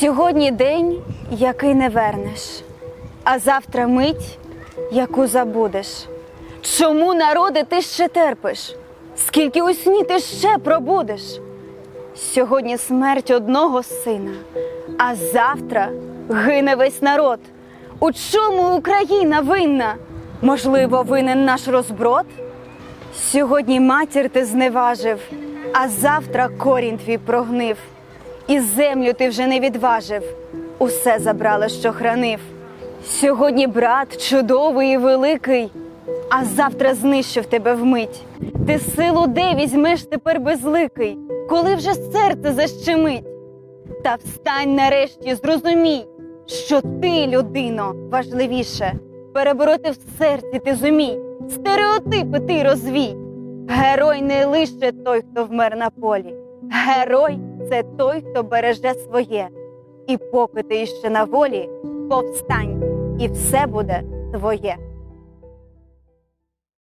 Сьогодні день, який не вернеш, а завтра мить, яку забудеш. Чому, народи, ти ще терпиш? Скільки у сні ти ще пробудеш? Сьогодні смерть одного сина, а завтра гине весь народ. У чому Україна винна? Можливо, винен наш розброд? Сьогодні матір ти зневажив, а завтра корінь твій прогнив. І землю ти вже не відважив, усе забрали, що хранив. Сьогодні брат чудовий і великий, а завтра знищив тебе вмить. Ти силу де візьмеш тепер безликий, коли вже серце защемить. Та встань нарешті, зрозумій, що ти, людино, важливіше. Перебороти в серці ти зумій, стереотипи ти розвій. Герой не лише той, хто вмер на полі. Герой це той, хто береже своє. І поки ти іще на волі, повстань, і все буде твоє.